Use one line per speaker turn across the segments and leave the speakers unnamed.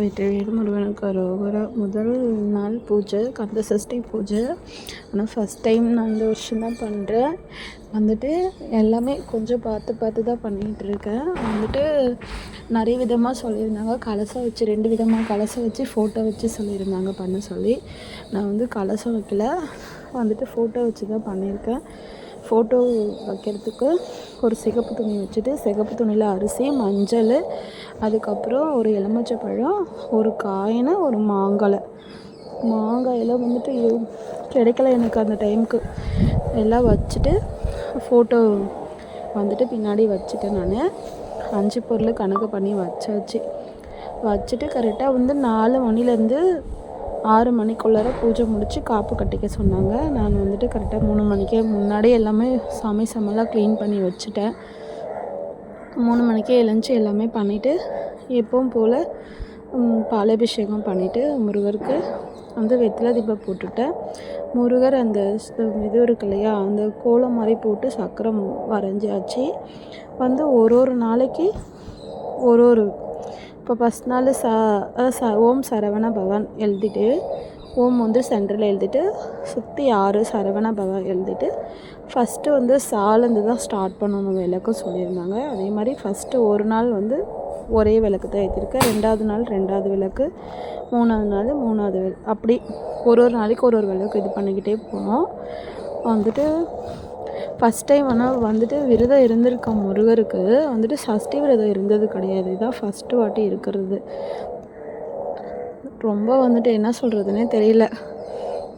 வெற்றிவேல் முருகனுக்கு அரோகரா. முதல் நாள் பூஜை கந்த சஷ்டி பூஜை. ஆனால் ஃபஸ்ட் டைம் நான் இந்த வருஷம் தான் பண்ணுறேன் வந்துட்டு எல்லாமே கொஞ்சம் பார்த்து பார்த்து தான் பண்ணிகிட்டு இருக்கேன். வந்துட்டு நிறைய விதமாக சொல்லியிருந்தாங்க. கலசம் வச்சு ரெண்டு விதமாக கலசம் வச்சு ஃபோட்டோ வச்சு சொல்லியிருந்தாங்க பண்ண சொல்லி. நான் வந்து கலசம் வைக்கல. வந்துட்டு ஃபோட்டோ வச்சு தான் பண்ணியிருக்கேன். ஃபோட்டோ வைக்கிறதுக்கு ஒரு சிகப்பு துணி வச்சுட்டு சிகப்பு துணியில் அரிசி மஞ்சள் அதுக்கப்புறம் ஒரு எலுமிச்சை பழம் ஒரு காயினு ஒரு மாங்காய் மாங்காயில் வந்துட்டு கிடைக்கல எனக்கு அந்த டைமுக்கு எல்லாம் வச்சுட்டு ஃபோட்டோ வந்துட்டு பின்னாடி வச்சுட்டேன் நான். அஞ்சு பொருள் கணக்கு பண்ணி வச்சாச்சு. வச்சுட்டு கரெக்டாக வந்து நாலு மணிலேருந்து ஆறு மணிக்குள்ளார பூஜை முடித்து காப்பு கட்டிக்க சொன்னாங்க. நான் வந்துட்டு கரெக்டாக மூணு மணிக்கே முன்னாடியே எல்லாமே சாமி சமெல்லாம் க்ளீன் பண்ணி வச்சுட்டேன். மூணு மணிக்கே எழுந்துச்சு எல்லாமே பண்ணிவிட்டு எப்பவும் போல் பாலாபிஷேகம் பண்ணிவிட்டு முருகருக்கு வந்து வெத்தில தீபம் போட்டுட்டேன். முருகர் அந்த இது இருக்கு இல்லையா அந்த கோலம் மாதிரி போட்டு சக்கரம் வரைஞ்சாச்சு. வந்து ஒரு ஒரு நாளைக்கு ஒரு ஒரு இப்போ ஃபஸ்ட் நாள் ச ச ஓம் சரவண பவன் எழுதிட்டு ஓம் வந்து சென்டரில் எழுதிட்டு சுற்றி ஆறு சரவண பவன் எழுதிட்டு ஃபஸ்ட்டு வந்து சாலேருந்து தான் ஸ்டார்ட் பண்ணணும் விளக்கு சொல்லியிருந்தாங்க. அதே மாதிரி ஃபஸ்ட்டு ஒரு நாள் வந்து ஒரே விளக்கு தான் ஏற்றிருக்கேன் ரெண்டாவது நாள் ரெண்டாவது விளக்கு மூணாவது நாள் மூணாவது விளக்கு அப்படி ஒரு ஒரு நாளைக்கு ஒரு ஒரு விளக்கு இது பண்ணிக்கிட்டே போனோம். வந்துட்டு ஃபஸ்ட் டைம் ஆனால் வந்துட்டு விரதம் இருந்திருக்க முருகருக்கு வந்துட்டு சஷ்டி விரதம் இருந்தது கிடையாது. இதான் ஃபஸ்ட்டு வாட்டி இருக்கிறது. ரொம்ப வந்துட்டு என்ன சொல்கிறதுனே தெரியல.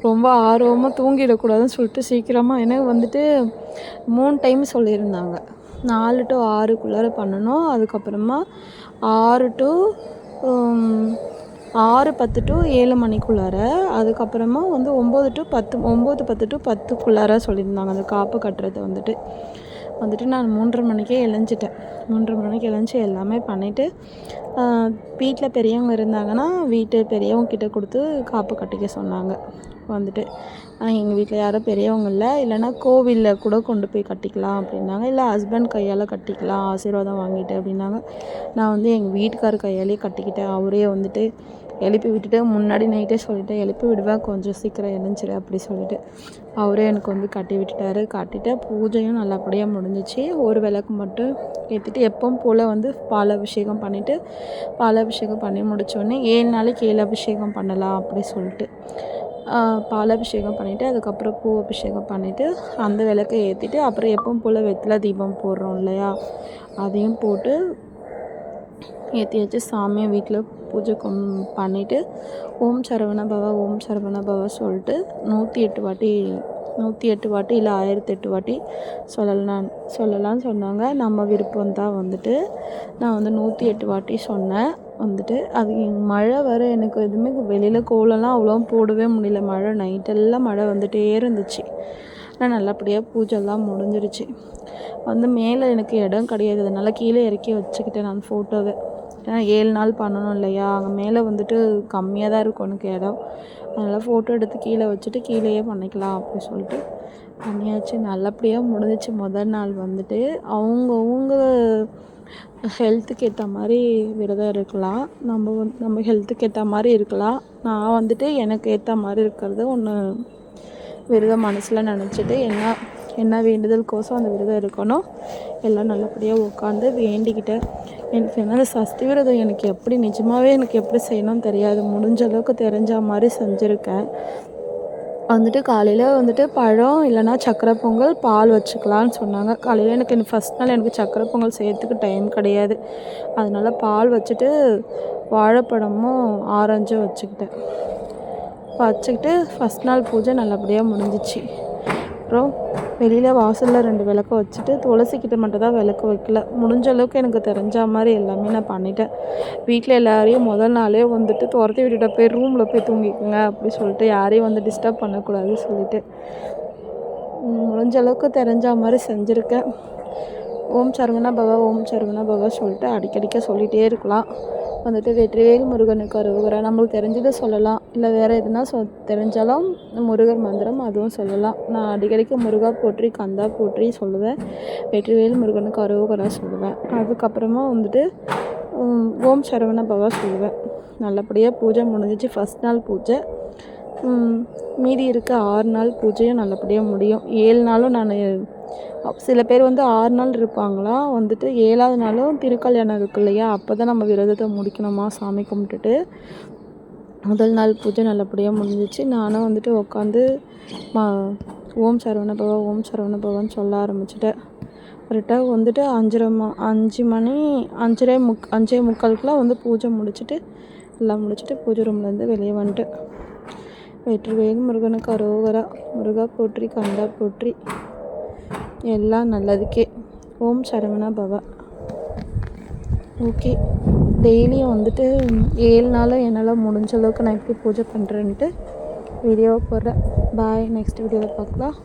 ரொம்ப ஆர்வமாக தூங்கிடக்கூடாதுன்னு சொல்லிட்டு சீக்கிரமாக எனக்கு வந்துட்டு மூணு டைம் சொல்லியிருந்தாங்க. நாலு டு ஆறுக்குள்ளார பண்ணணும். அதுக்கப்புறமா ஆறு டு ஆறு பத்து டு ஏழு மணிக்குள்ளார அதுக்கப்புறமா வந்து ஒம்பது டு பத்து ஒம்பது பத்து டு பத்துக்குள்ளார சொல்லியிருந்தாங்க அந்த காப்பு கட்டுறது வந்துட்டு. வந்துட்டு நான் மூன்றரை மணிக்கே எழுஞ்சிட்டேன். மூன்றரை மணிக்கு எழுந்துச்சி எல்லாமே பண்ணிவிட்டு வீட்டில் பெரியவங்க இருந்தாங்கன்னா வீட்டு பெரியவங்க கிட்ட கொடுத்து காப்பு கட்டிக்க சொன்னாங்க. வந்துட்டு. எங்கள் வீட்டில் யாரும் பெரியவங்க இல்லை. இல்லைன்னா கோவிலில் கூட கொண்டு போய் கட்டிக்கலாம் அப்படின்னாங்க. இல்லை ஹஸ்பண்ட் கையால் கட்டிக்கலாம் ஆசீர்வாதம் வாங்கிட்டு அப்படின்னாங்க. நான் வந்து எங்கள் வீட்டுக்கார் கையாலே கட்டிக்கிட்டேன். அவரே வந்துட்டு எழுப்பி விட்டுட்டு முன்னாடி நைட்டே சொல்லிட்டேன் எழுப்பி விடுவேன் கொஞ்சம் சீக்கிரம் எழுந்திரிச்சிரு அப்படி சொல்லிட்டு. அவரே எனக்கு வந்து கட்டி விட்டுட்டாரு. கட்டிட்டு பூஜையும் நல்லபடியாக முடிஞ்சிச்சு. ஒரு விளக்கு மட்டும் ஏற்றிட்டு எப்பவும் போல் வந்து பால் அபிஷேகம் பண்ணிவிட்டு பால் அபிஷேகம் பண்ணி முடித்தோடனே ஏழு நாளைக்கு ஏழு அபிஷேகம் பண்ணலாம் அப்படி சொல்லிட்டு. பாலாபிஷேகம் பால் அபிஷேகம் பண்ணிவிட்டு அதுக்கப்புறம் பூ அபிஷேகம் பண்ணிவிட்டு அந்த விளக்கை ஏற்றிட்டு அப்புறம் எப்பவும் போல் வெத்தலை தீபம் போடுறோம் இல்லையா? அதையும் போட்டு ஏற்றி வச்சு சாமியை வீட்டில் பூஜை கும் பண்ணிவிட்டு ஓம் சரவண பவ ஓம் சரவண பவ சொல்லிட்டு நூற்றி எட்டு வாட்டி நூற்றி எட்டு வாட்டி இல்லை ஆயிரத்தி எட்டு வாட்டி சொல்லலாம் சொல்லலாம்னு சொன்னாங்க. நம்ம விருப்பம் தான் வந்துட்டு நான் வந்து நூற்றி எட்டு வாட்டி சொன்னேன். வந்துட்டு அது மழை வர எனக்கு எதுவுமே வெளியில் கோலம்லாம் அவ்வளோ போடவே முடியல. மழை நைட்டெல்லாம் மழை வந்துகிட்டே இருந்துச்சு. ஆனால் நல்லபடியாக பூஜைலாம் முடிஞ்சிருச்சு. வந்து மேலே எனக்கு இடம் கிடையாது. அதனால் கீழே இறக்கி வச்சுக்கிட்டேன் நான் ஃபோட்டோவை ஏன்னா ஏழு நாள் பண்ணணும் இல்லையா? அங்கே மேலே வந்துட்டு கம்மியாக தான் இருக்கும் எனக்கு இடம். அதனால் ஃபோட்டோ எடுத்து கீழே வச்சுட்டு கீழேயே பண்ணிக்கலாம் அப்படி சொல்லிட்டு பண்ணியாச்சு. நல்லபடியாக முடிஞ்சிச்சு. முதல் நாள் வந்துட்டு அவங்கவுங்க ஹெல்த்துக்கு ஏற்ற மாதிரி விரதம் இருக்கலாம். நம்ம வந்து நம்ம ஹெல்த்துக்கு ஏற்ற மாதிரி இருக்கலாம். நான் வந்துட்டு எனக்கு ஏற்ற மாதிரி இருக்கிறது ஒன்று விரதம் மனசில் நினச்சிட்டு என்ன என்ன வேண்டுதல் கோசம் அந்த விரதம் இருக்கணும். எல்லாம் நல்லபடியாக உட்காந்து வேண்டிக்கிட்டேன் எனக்கு என்ன சஷ்டி விரதம் எனக்கு எப்படி நிஜமாகவே எனக்கு எப்படி செய்யணும்னு தெரியாது. முடிஞ்ச அளவுக்கு தெரிஞ்ச மாதிரி செஞ்சுருக்கேன். வந்துட்டு காலையில் வந்துட்டு பழம் இல்லைன்னா சக்கரை பொங்கல் பால் வச்சுக்கலான்னு சொன்னாங்க. காலையில் எனக்கு இந்த ஃபஸ்ட் நாள் எனக்கு சக்கரை பொங்கல் செய்யறதுக்கு டைம் கிடையாது. அதனால் பால் வச்சுட்டு வாழைப்பழமும் ஆரஞ்சும் வச்சுக்கிட்டேன். வச்சுக்கிட்டு ஃபஸ்ட் நாள் பூஜை நல்லபடியாக முடிஞ்சிச்சு. அப்புறம் வெளியில் வாசலில் ரெண்டு விளக்கு வச்சுட்டு துளசிக்கிட்ட மட்டும் தான் விளக்கு வைக்கல. முடிஞ்ச அளவுக்கு எனக்கு தெரிஞ்ச மாதிரி எல்லாமே நான் பண்ணிட்டேன். வீட்டில் எல்லாரையும் முதல் நாளே வந்துட்டு துரத்தி விட்டுட்ட போய் ரூமில் போய் தூங்கிக்கோங்க அப்படி சொல்லிட்டு யாரையும் வந்து டிஸ்டர்ப் பண்ணக்கூடாதுன்னு சொல்லிட்டு. முடிஞ்ச அளவுக்கு தெரிஞ்ச மாதிரி செஞ்சுருக்கேன். ஓம் சரவணா பவா ஓம் சரவணா பவா சொல்லிட்டு அடிக்கடிக்க சொல்லிகிட்டே இருக்கலாம். வந்துட்டு வெற்றிவேல் முருகனுக்கு அருகரா நம்மளுக்கு தெரிஞ்சதை சொல்லலாம். இல்லை வேறு எதுனா சொ தெரிஞ்சாலும் முருகர் மந்திரம் அதுவும் சொல்லலாம். நான் அடிக்கடிக்கு முருகா போற்றி கந்தா போற்றி சொல்லுவேன். வெற்றிவேல் முருகனுக்கு அருகரா சொல்லுவேன். அதுக்கப்புறமா வந்துட்டு ஓம் சரவண பவா சொல்லுவேன். நல்லபடியாக பூஜை முடிஞ்சிச்சு. ஃபஸ்ட் நாள் பூஜை. மீதி இருக்க ஆறு நாள் பூஜையும் நல்லபடியாக முடியும். ஏழு நாளும் நான் சில பேர் வந்து ஆறு நாள் இருப்பாங்களாம் வந்துட்டு ஏழாவது நாளும் திருக்கல்யாணம் இருக்கு இல்லையா? அப்போ தான் நம்ம விரதத்தை முடிக்கணுமா? சாமி கும்பிட்டுட்டு முதல் நாள் பூஜை நல்லபடியாக முடிஞ்சிச்சு. நானும் வந்துட்டு உட்காந்து மா ஓம் சரவணபவா ஓம் சரவணபவான்னு சொல்ல ஆரம்பிச்சிட்டேன். கரெக்டாக வந்துட்டு அஞ்சரை ம அஞ்சு மணி அஞ்சரை முக் அஞ்சே முக்காலுக்குலாம் வந்து பூஜை முடிச்சுட்டு எல்லாம் முடிச்சுட்டு பூஜை ரூம்லேருந்து வெளியே வந்துட்டு வெற்றிவேல் முருகனுக்கு அரோகரா முருகா போற்றி கண்டா போற்றி. எல்லாம் நல்லதுக்கே. ஓம் சரவணா பவா. ஓகே. டெய்லியும் வந்துட்டு ஏழு நாளும் என்னால் முடிஞ்ச அளவுக்கு நான் எப்படி பூஜை பண்ணுறேன்ட்டு வீடியோ போடுறேன். பாய் நெக்ஸ்ட் வீடியோவில் பார்க்கலாம்.